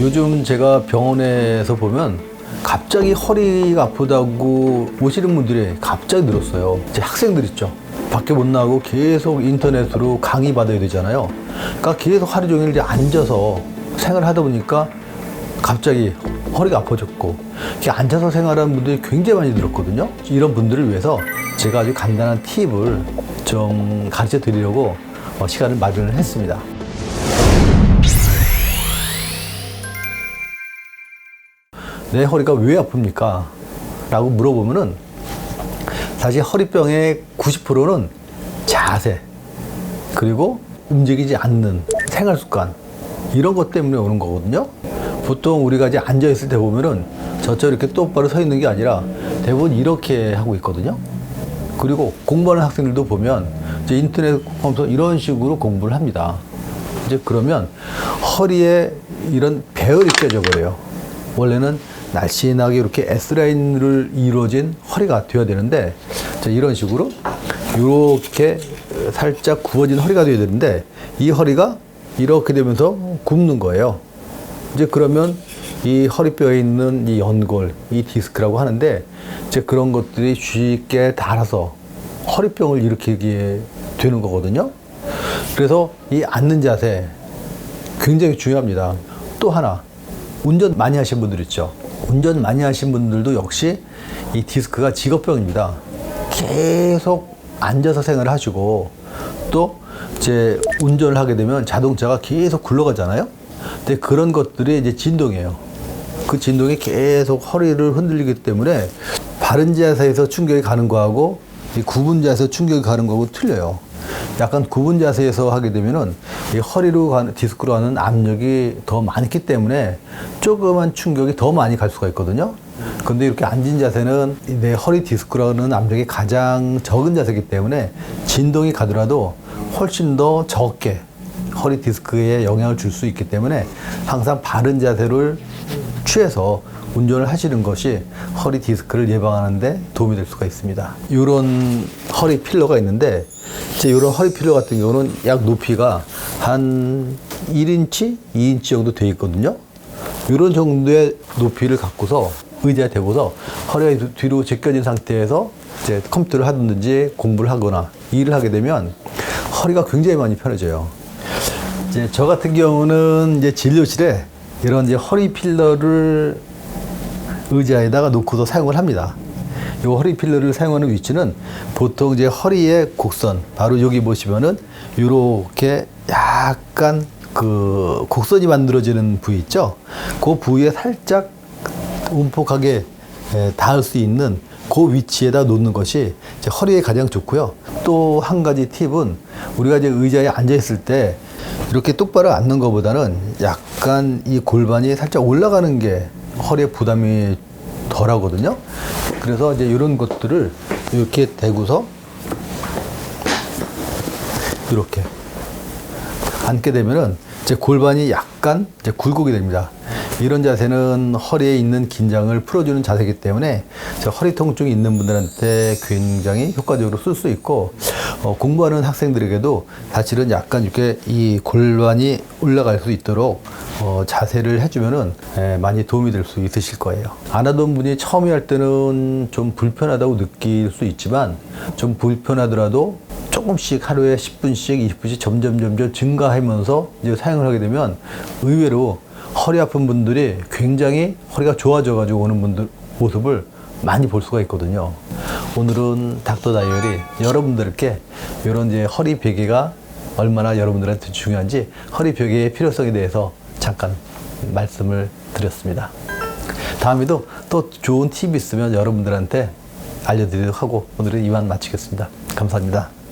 요즘 제가 병원에서 보면 갑자기 허리가 아프다고 오시는 분들이 갑자기 늘었어요. 이제 학생들 있죠. 밖에 못 나가고 계속 인터넷으로 강의 받아야 되잖아요. 그러니까 계속 하루 종일 이제 앉아서 생활 하다 보니까 갑자기 허리가 아파졌고 이렇게 앉아서 생활하는 분들이 굉장히 많이 늘었거든요. 이런 분들을 위해서 제가 아주 간단한 팁을 좀 가르쳐 드리려고 어, 시간을 마련을 했습니다. 내 허리가 왜 아픕니까? 라고 물어보면은 사실 허리병의 90%는 자세 그리고 움직이지 않는 생활 습관 이런 것 때문에 오는 거거든요. 보통 우리가 이제 앉아 있을 때 보면은 저처럼 이렇게 똑바로 서 있는 게 아니라 대부분 이렇게 하고 있거든요. 그리고 공부하는 학생들도 보면 이제 인터넷 보면서 이런 식으로 공부를 합니다. 이제 그러면 허리에 이런 배열이 껴져 버려요. 원래는 날씬하게 이렇게 S라인을 이루어진 허리가 되어야 되는데 자, 이런 식으로 이렇게 살짝 구워진 허리가 되어야 되는데 이 허리가 이렇게 되면서 굽는 거예요. 이제 그러면 이 허리뼈에 있는 이 연골, 이 디스크라고 하는데 이제 그런 것들이 쉽게 닳아서 허리병을 일으키게 되는 거거든요. 그래서 이 앉는 자세 굉장히 중요합니다. 또 하나, 운전 많이 하신 분들 있죠. 운전 많이 하신 분들도 역시 이 디스크가 직업병입니다. 계속 앉아서 생활을 하시고 또 이제 운전을 하게 되면 자동차가 계속 굴러가잖아요. 근데 그런 것들이 이제 진동이에요. 그 진동이 계속 허리를 흔들리기 때문에 바른 자세에서 충격이 가는 거하고 이 굽은 자세에서 충격이 가는 거하고 틀려요. 약간 굽은 자세에서 하게 되면은 이 허리로 가는 디스크로 가는 압력이 더 많기 때문에 조그만 충격이 더 많이 갈 수가 있거든요. 근데 이렇게 앉은 자세는 내 허리 디스크라는 압력이 가장 적은 자세이기 때문에 진동이 가더라도 훨씬 더 적게 허리 디스크에 영향을 줄 수 있기 때문에 항상 바른 자세를 취해서 운전을 하시는 것이 허리 디스크를 예방하는데 도움이 될 수가 있습니다. 이런 허리 필러가 있는데 이제 이런 허리 필러 같은 경우는 약 높이가 한 1인치, 2인치 정도 돼 있거든요. 이런 정도의 높이를 갖고서 의자에 대고서 허리가 뒤로 제껴진 상태에서 이제 컴퓨터를 하든지 공부를 하거나 일을 하게 되면 허리가 굉장히 많이 편해져요. 이제 저 같은 경우는 이제 진료실에 이런 이제 허리 필러를 의자에다가 놓고서 사용을 합니다. 이 허리 필러를 사용하는 위치는 보통 이제 허리의 곡선, 바로 여기 보시면은 이렇게 약간 그 곡선이 만들어지는 부위 있죠? 그 부위에 살짝 움푹하게 에, 닿을 수 있는 그 위치에다 놓는 것이 허리에 가장 좋고요. 또 한 가지 팁은 우리가 이제 의자에 앉아 있을 때 이렇게 똑바로 앉는 것보다는 약간 이 골반이 살짝 올라가는 게 허리에 부담이 덜 하거든요. 그래서 이제 이런 것들을 이렇게 대고서 이렇게 앉게 되면은 이제 골반이 약간 이제 굴곡이 됩니다. 이런 자세는 허리에 있는 긴장을 풀어주는 자세이기 때문에 저 허리 통증이 있는 분들한테 굉장히 효과적으로 쓸 수 있고 어, 공부하는 학생들에게도 사실은 약간 이렇게 이 골반이 올라갈 수 있도록 어, 자세를 해주면은 에, 많이 도움이 될 수 있으실 거예요. 안 하던 분이 처음에 할 때는 좀 불편하다고 느낄 수 있지만 좀 불편하더라도 조금씩 하루에 10분씩, 20분씩 점점 점점 증가하면서 이제 사용을 하게 되면 의외로 허리 아픈 분들이 굉장히 허리가 좋아져 가지고 오는 분들 모습을 많이 볼 수가 있거든요. 오늘은 닥터 다이어리 여러분들께 이런 이제 허리 베개가 얼마나 여러분들한테 중요한지 허리 베개의 필요성에 대해서 잠깐 말씀을 드렸습니다. 다음에도 또 좋은 팁이 있으면 여러분들한테 알려드리도록 하고 오늘은 이만 마치겠습니다. 감사합니다.